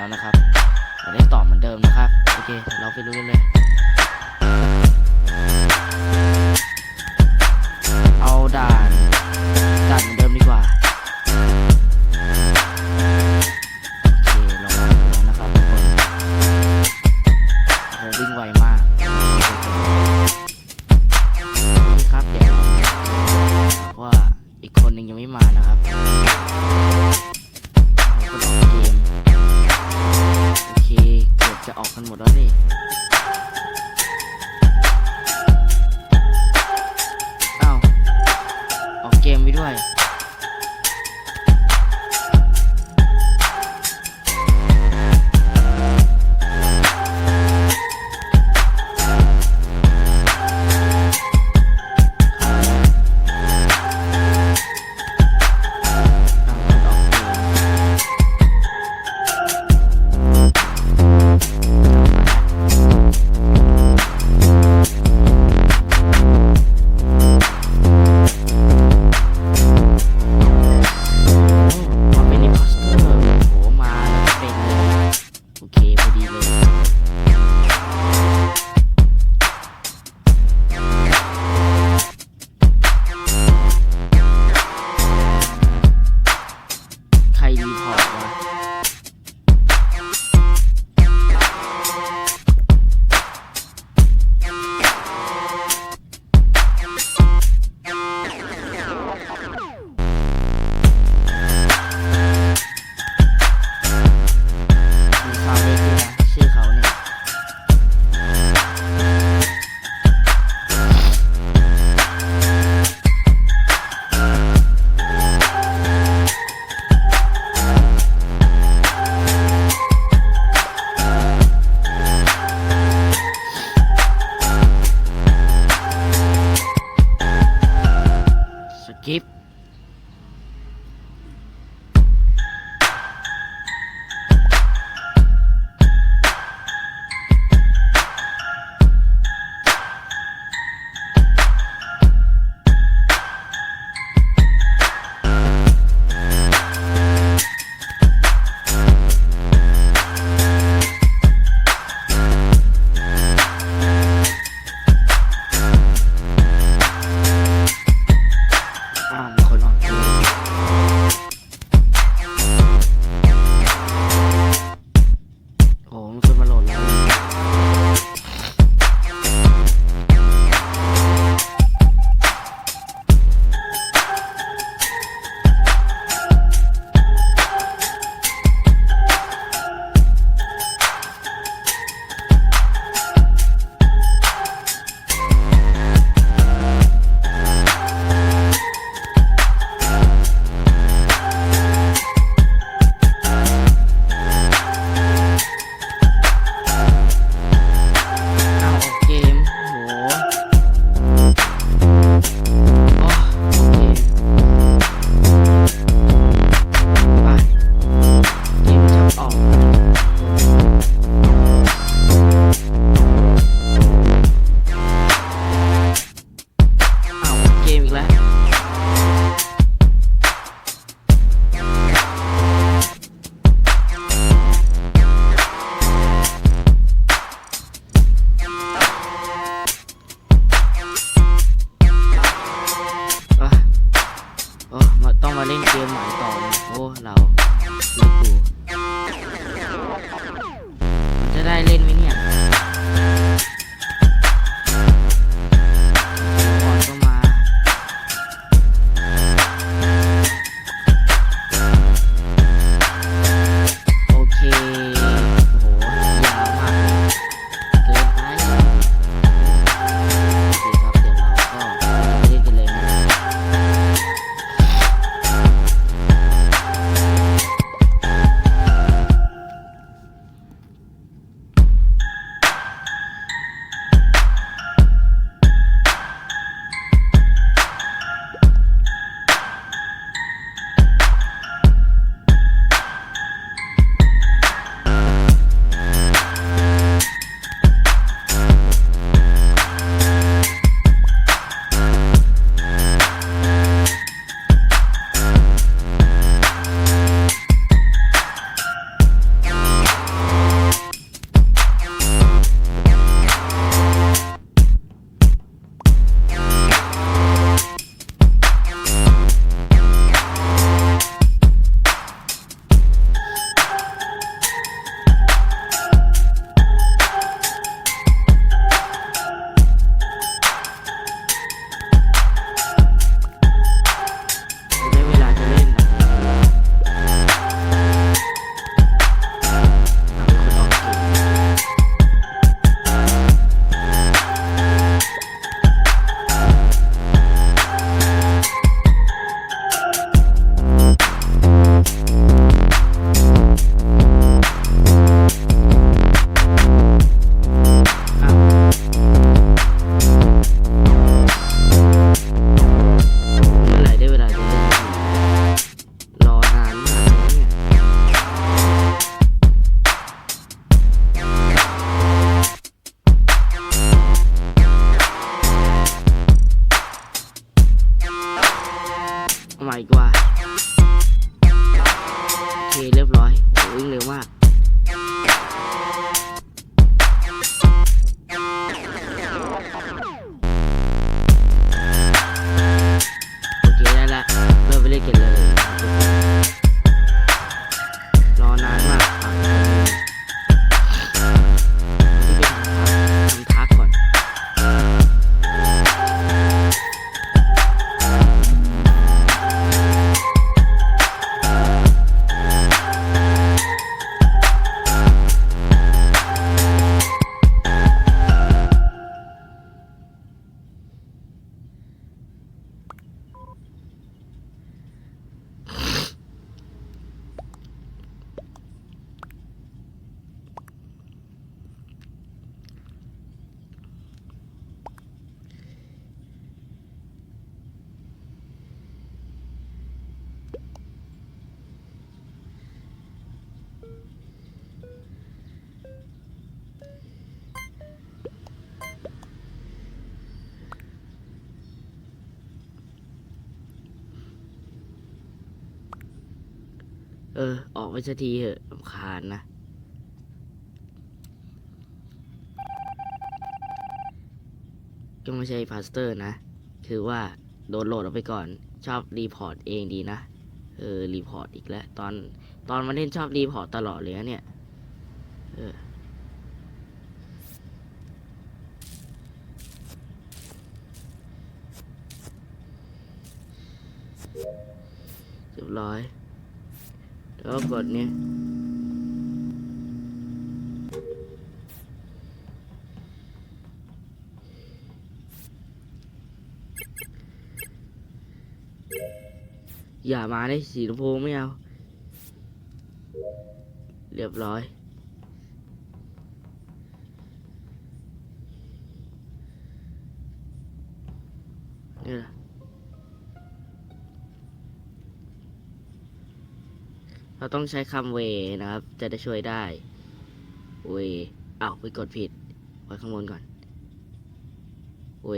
แล้วนะครับ keep gave me laughter. เออ ออกไปสักทีเถอะรำคาญนะ ก็ไม่ใช่พาสเตอร์นะ คือว่าโดนโหลดออกไปก่อน ชอบรีพอร์ตเองดีนะ เออ รีพอร์ตอีกแล้ว ตอนตอนมาเล่นชอบรีพอร์ตตลอดเลยนะเนี่ย เออเรียบร้อย แล้วกดเนี่ยอย่ามาได้สีชมพูไม่เอา เรียบร้อยนี่แหละ เราต้องใช้คำเวนะครับ จะได้ช่วยได้ เวอ้าวไปกดผิด ไว้ข้างบนก่อน เว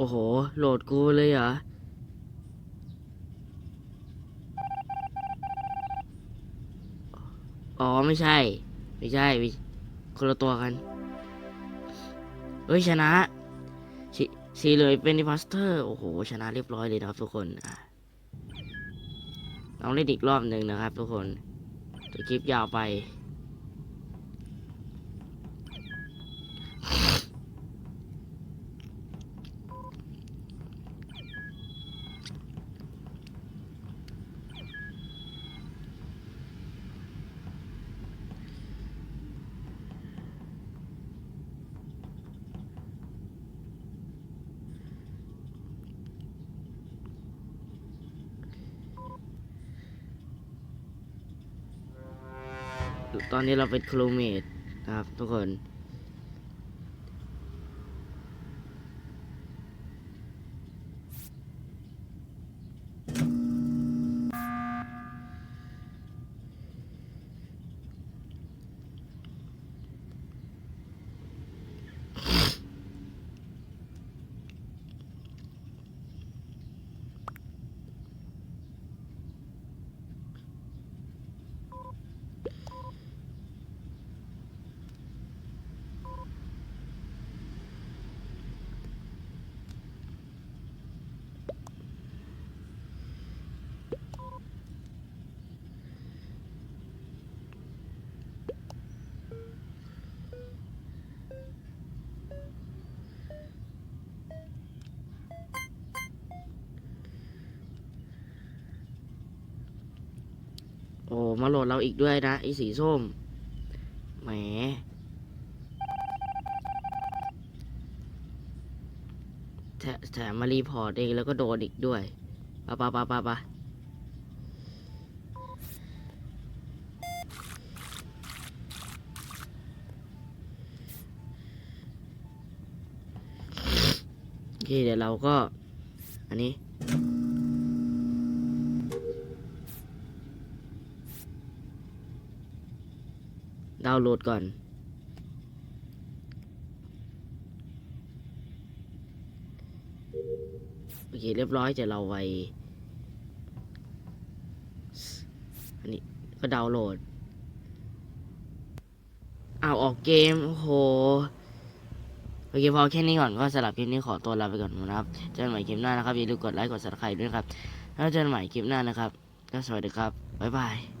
โอ้โห โหลดกูเลยเหรอ อ๋อ ไม่ใช่ ไม่ใช่ คนละตัวกัน เฮ้ย ชนะสีสีเหลยเป็นอิพอสเตอร์ โอ้โห ชนะเรียบร้อยเลยนะครับทุกคนลองเล่นอีกรอบหนึ่งนะครับทุกคนเดี๋ยวคลิปยาวไป ตอนนี้เราเป็นครูเมดนะครับ ทุกคน โอ้มาโหลดเราอีกด้วยนะไอ้สีส้ม แหม แถมมารีพอร์ตเองแล้วก็โดนอีกด้วยปะปะปะปะปะโอเคเดี๋ยวเราก็ อันนี้ ดาวน์โหลดก่อน โอเค เรียบร้อยจะเราไวอันนี้ก็ดาวน์โหลดเอาออกเกม โอ้โห โอเค พอแค่นี้ก่อน ก็สำหรับคลิปนี้ขอตัวลาไปก่อนนะครับ เจอกันใหม่คลิปหน้านะครับ อย่าลืมกดไลค์ กด subscribe ด้วยครับ แล้วเจอกันใหม่คลิปหน้านะครับ ก็สวัสดีครับ บ๊ายบาย